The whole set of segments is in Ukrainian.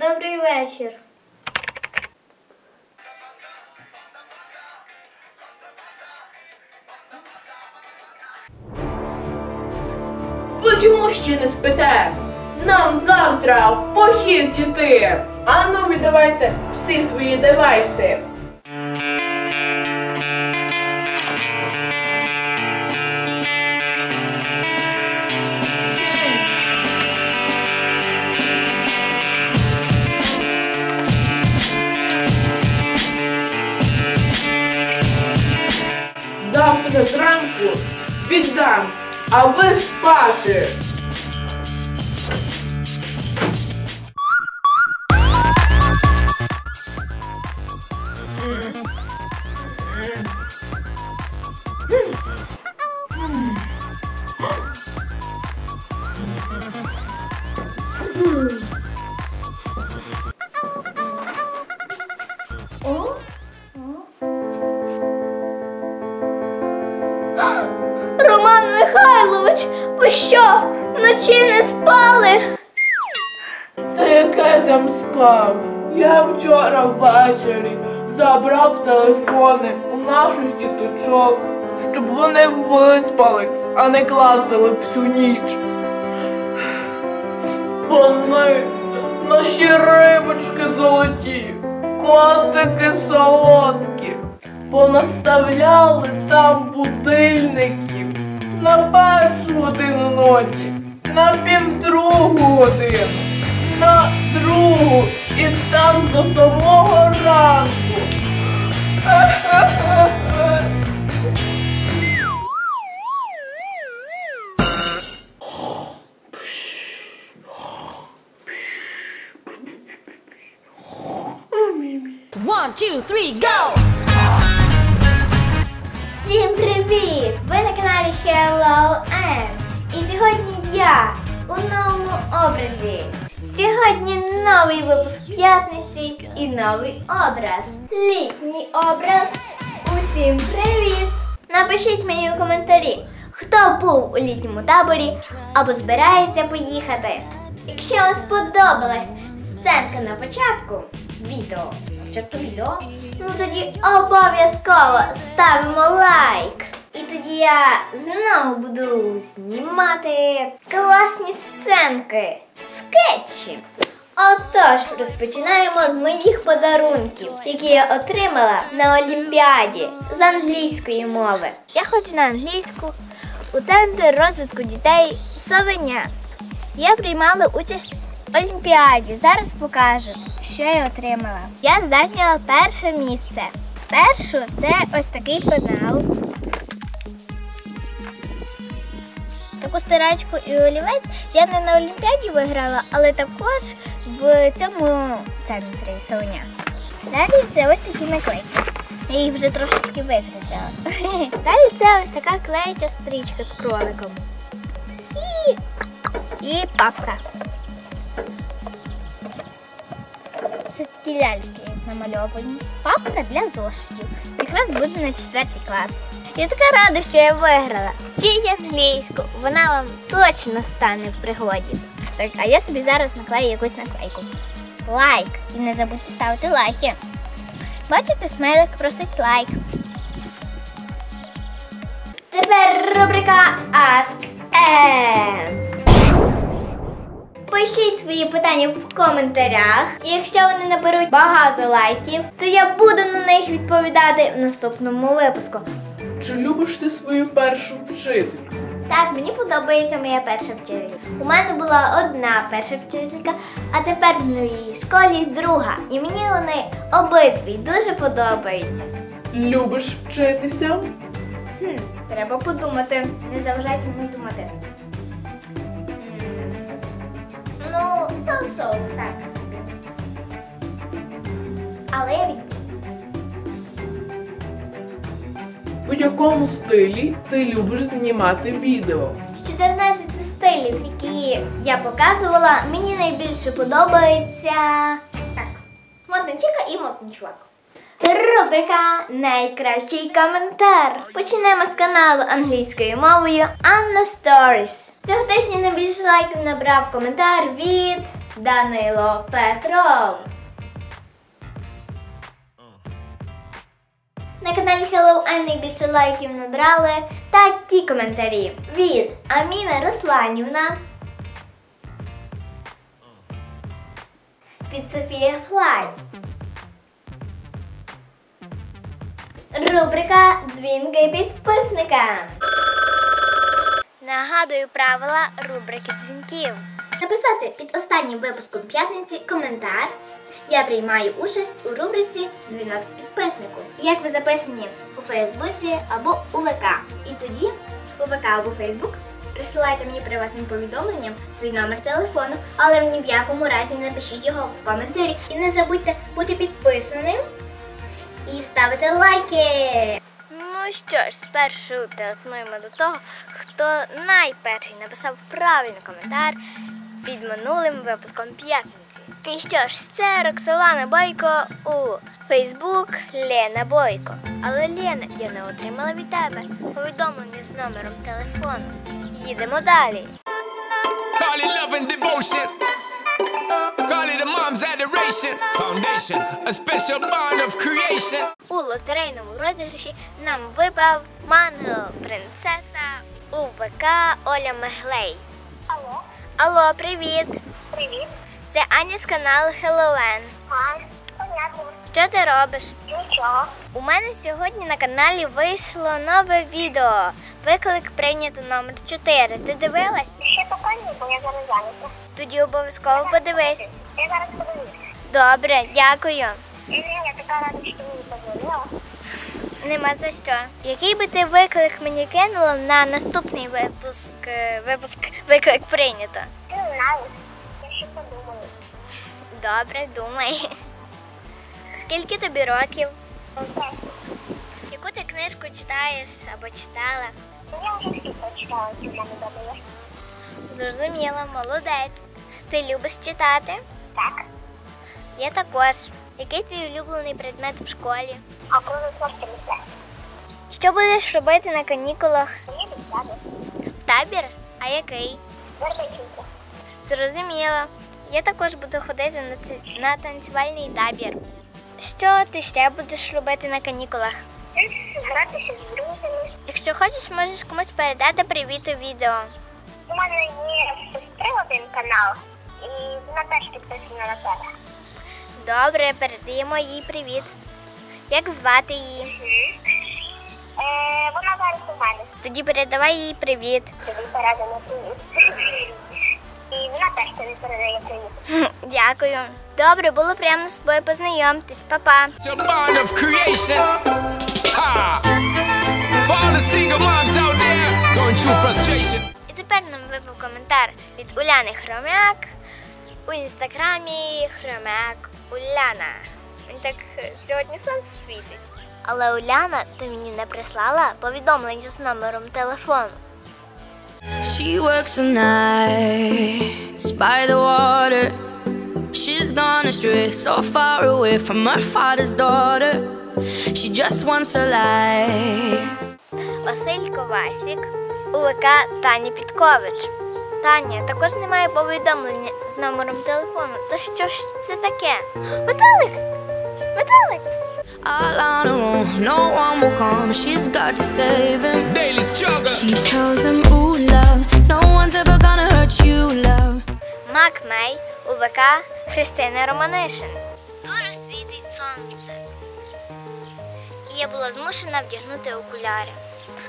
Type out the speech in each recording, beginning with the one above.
Добрый вечер. Ще не спите? Нам завтра в похід іти. Ану, віддавайте всі свої девайси. Завтра зранку віддам, а ви спати. Роман Михайлович, ви що, вночі не спали? Та яке там спав? Я вчора ввечері забрав телефони у наших діточок, щоб вони виспались, а не клацали всю ніч. Вони наші рибочки золоті, котики солодкі, понаставляли там будильників на першу годину ночі, на півдругу годину, на другу і так до самого ранку. One, two, three, go! Всім привіт! Ви на каналі Hello Ann. І сьогодні я у новому образі. Сьогодні новий випуск п'ятниці і новий образ. Літній образ. Усім привіт! Напишіть мені у коментарі, хто був у літньому таборі або збирається поїхати. Якщо вам сподобалась сценка на початку відео, відео, ну тоді обов'язково ставимо лайк. І тоді я знову буду знімати класні сценки, скетчі. Отож, розпочинаємо з моїх подарунків, які я отримала на Олімпіаді з англійської мови. Я хочу на англійську у центр розвитку дітей Совеня. Я приймала участь в Олімпіаді. Зараз покажу, що я отримала. Я зайняла перше місце. Спершу це ось такий пенал. Таку стирачку і олівець я не на Олімпіаді виграла, але також в цьому центрі Соня. Далі це ось такі наклейки. Я їх вже трошечки вигризала. Далі це ось така клеюча стрічка з кроликом. І, і папка. Це такі ляльки намальовані. Папка для зошитів. Якраз буде на четвертий клас. Я така рада, що я виграла. Вчіть англійську, вона вам точно стане в пригоді. Так, а я собі зараз наклею якусь наклейку. Лайк. І не забудьте ставити лайки. Бачите, смайлик просить лайк. Тепер рубрика Ask Ann. Пишіть свої питання в коментарях. І якщо вони наберуть багато лайків, то я буду на них відповідати в наступному випуску. Чи любиш ти свою першу вчительку? Так, мені подобається моя перша вчителька. У мене була одна перша вчителька, а тепер в новій школі друга. І мені вони обидві дуже подобаються. Любиш вчитися? Хм, треба подумати. Не заважайте мені думати. Соу-соу, так собі. Але я відповім. У якому стилі ти любиш знімати відео? З 14 стилів, які я показувала, мені найбільше подобається так. Модний чека і модний чувак. Рубрика Найкращий коментар. Почнемо з каналу англійською мовою Anna Stories. Цього тижня найбільше лайків набрав коментар від Данило Петров. На каналі Hello Ann найбільше лайків набрали такі коментарі від Аміна Русланівна, від Софія Флай. Рубрика Дзвінки підписникам. Нагадую правила рубрики дзвінків. Написати під останнім випуском п'ятниці коментар. Я приймаю участь у рубриці Дзвінок підписнику. Як ви записані у Фейсбуці або у ВК. І тоді у ВК або Фейсбук присилайте мені приватним повідомленням свій номер телефону, але ні в якому разі напишіть його в коментарі. І не забудьте бути підписаним і ставити лайки. Ну що ж, спершу телефонуємо до того, хто найперший написав правильний коментар під минулим випуском п'ятниці. І що ж, це Роксолана Бойко у Фейсбук Лена Бойко. Але Лена, я не отримала від тебе повідомлення з номером телефону. Їдемо далі. Mom's adoration. Foundation, a special bond of creation. У лотерейному розіграші нам випав манго принцеса у ВК Оля Меглей. Алло, Алло, привіт! привіт. Це Аня з каналу понятно. Що ти робиш? Нічого. У мене сьогодні на каналі вийшло нове відео. Виклик прийнято номер 4. Ти дивилась? Ще поки ні, бо я зараз зайнята. Тоді обов'язково подивись. Я зараз подивлюся. Добре, дякую. Я така рада, що мені позвонила. Нема за що. Який би ти виклик мені кинула на наступний випуск? е, Випуск виклик прийнято. Не знаю. Я ще подумаю. Добре, думай. Скільки тобі років? Окей. Яку ти книжку читаєш або читала? Я вже всі прочитала, що мене є. Зрозуміла, молодець. Ти любиш читати? Так. Я також. Який твій улюблений предмет в школі? А коли мистецтво? Що будеш робити на канікулах? В табір? А який? Зрозуміло. Я також буду ходити на, ці- на танцювальний табір. Що ти ще будеш робити на канікулах? Гратися з друзями. Якщо хочеш, можеш комусь передати привіт у відео. У мене є сестри один канал, і вона теж підписана на тебе. Добре, передаємо їй привіт. Як звати її? Е, вона зараз у мене. Тоді передавай їй привіт. Тобі передано привіт. І вона теж тобі передає привіт. Дякую. Добре, було приємно з тобою познайомитись, Па-па. І тепер нам випав коментар від Уляни Хромяк у інстаграмі Хромяк Уляна. Так е, сьогодні сонце світить. Але Уляна, ти мені не прислала повідомлення з номером телефону. She works the nights by the water. She's gone astray, so far away from her father's daughter. She just wants a life. Василь Ковасік, УВК Таня Підкович. Таня, також немає повідомлення з номером телефону. То що ж це таке? Метелик! Метелик! All on her own, no one will come. She's got to save him. Daily struggle. She tells him, Ooh, love, no one's ever gonna hurt you, love. Мак Мей, УВК Христина Романишин. Дуже світить сонце. І я була змушена вдягнути окуляри.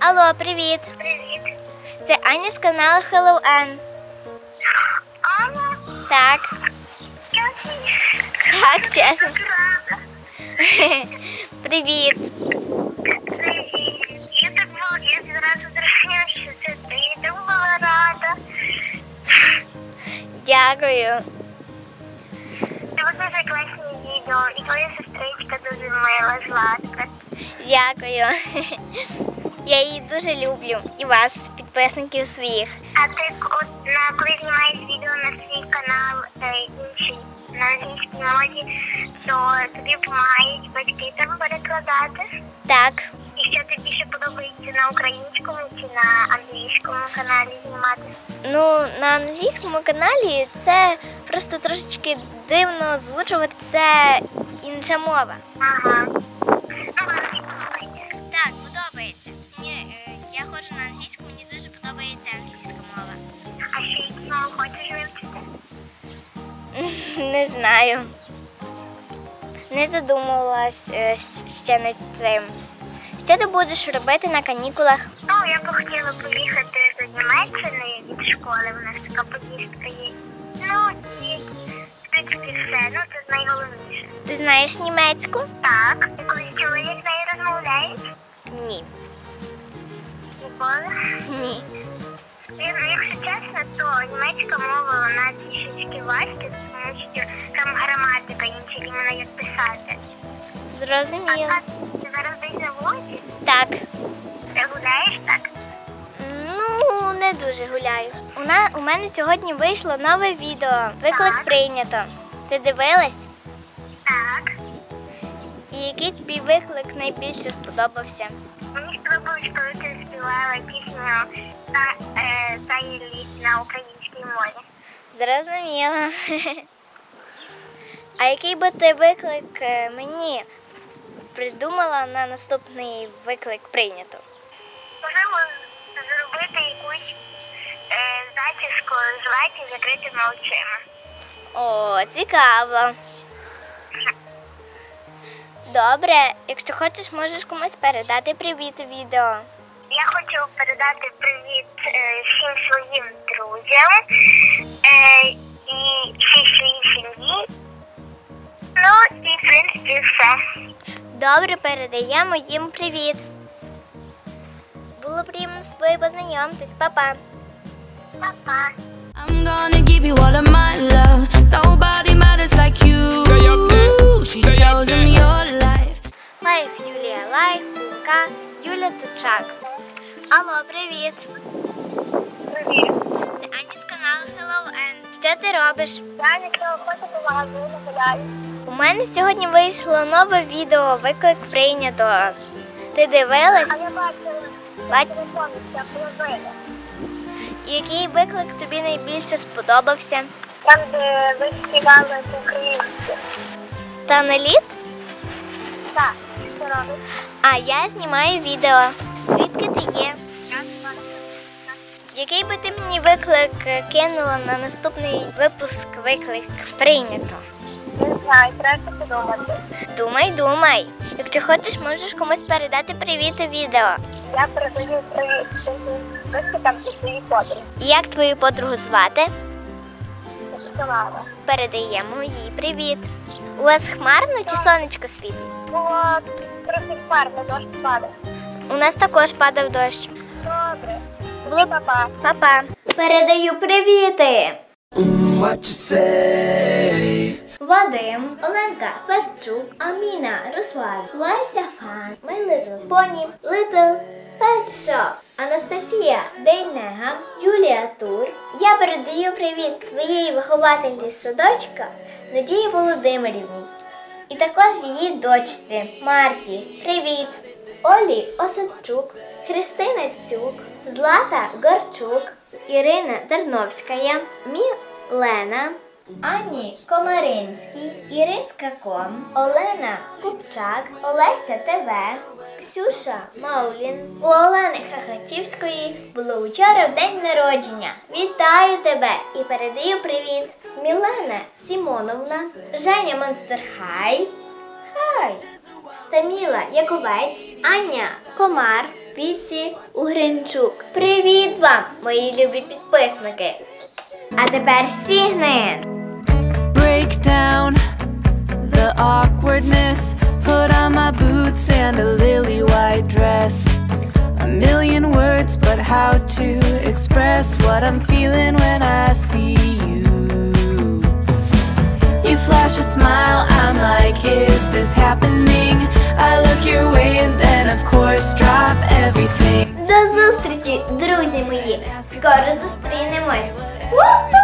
Алло, привіт! Привіт. Це Аня з каналу Hello Ann. Анна, Так, чесно, так, чесно. Привіт. Привіт. Я так була, я зразу зрозуміла, що це ти. Я була рада. Дякую. Це дуже класні відео, і твоя сестричка дуже мила, Златка. Дякую. Я її дуже люблю. І вас, підписників своїх. А ти от на коли знімаєш відео на свій канал е, інший на англійській мові, то тобі допомагають батьки там перекладати. Так, І що тобі більше подобається на українському чи на англійському каналі знімати? ну на англійському каналі це просто трошечки дивно озвучувати це інша мова. Ага. Знаю. Не задумувалась е, ще над цим. Що ти будеш робити на канікулах? Ну, я б хотіла поїхати до Німеччини від школи, у нас така поїздка є. Ну, і в принципі все, ну це найголовніше. Ти знаєш німецьку? Так, колись чули, з нею розмовляють? Ні. Ніколи. Ні. Ну, Якщо чесно, то німецька мова вона трішечки важча, тому там граматика інша, іменно як писати. А Зрозуміло. так, ти зараз десь на вулиці, Так. ти гуляєш так? Ну, не дуже гуляю. У, на, у мене сьогодні вийшло нове відео. Виклик Так. прийнято. Ти дивилась? Так. І який тобі виклик найбільше сподобався? Мені сподобалось, коли ти співала пісню та, е, та літ на українській мові. Зрозуміло. А який би ти виклик е, мені придумала на наступний виклик прийнято? Можливо, зробити якусь е, зачіску з латі закритими очима. О, цікаво. Добре, якщо хочеш, можеш комусь передати привіт у відео. Я хочу передати привіт е, всім своїм друзям е, і всій своїй сім'ї. Ну і в принципі все. Добре, передаємо їм привіт. Було приємно з тобою познайомитись, Па-па. Па-па. I'm gonna give you all of my love. Nobody matters like you. Stay up there. She Stay up tells them there. your life. Лайф Юлія Лайф, Лука, Юля Тучак. Алло, привіт. Привіт. Це Аня з каналу Hello N. Що ти робиш? Я нічого хочу магазину гуляю. У мене сьогодні вийшло нове відео, виклик прийнято. Ти дивилась? А я бачила Бач, який виклик тобі найбільше сподобався? Там, де ви співали українську. Та не літ? Так, що робиш? А я знімаю відео. Звідки ти є? Який би ти мені виклик кинула на наступний випуск виклик прийнято? Не знаю, треба подумати. Думай, думай. Якщо хочеш, можеш комусь передати привіт у відео. Я передаю привіт там зі своїй подруги. Як твою подругу звати? Слава. Передаємо їй привіт. У вас хмарно чи сонечко світить? Було трохи хмарно, дощ падає. У нас також падав дощ. Добре. Було Па-па. Па-па. Передаю привіти. What you say? Вадим, Оленка, Федчук, Аміна, Руслан, Леся Фан, My Little Pony, Little Pet Shop, Анастасія Дейнега, Юлія Тур. Я передаю привіт своїй виховательці садочка Надії Володимирівні. І також її дочці Марті. Привіт! Олі Осадчук, Христина Цюк, Злата Горчук, Ірина Терновська, Мілена, Ані Комаринський, Іриска Ком, Олена Купчак, Олеся ТВ, Ксюша Маулін. У Олени Хахачівської було вчора в день народження. Вітаю тебе і передаю привіт. Мілена Сімоновна, Женя Монстерхай. Хай! Таміла Яковець, Аня Комар, Віці Угринчук. Привіт вам, мої любі підписники! А тепер сігни! break down the awkwardness. Put on my boots and a lily white dress. A million words, but how to express what I'm feeling when I see you? You flash a smile. I'm like, is this happening? I look your way and then, of course, drop everything. До зустрічі, друзі мої! Скоро зустрінемось!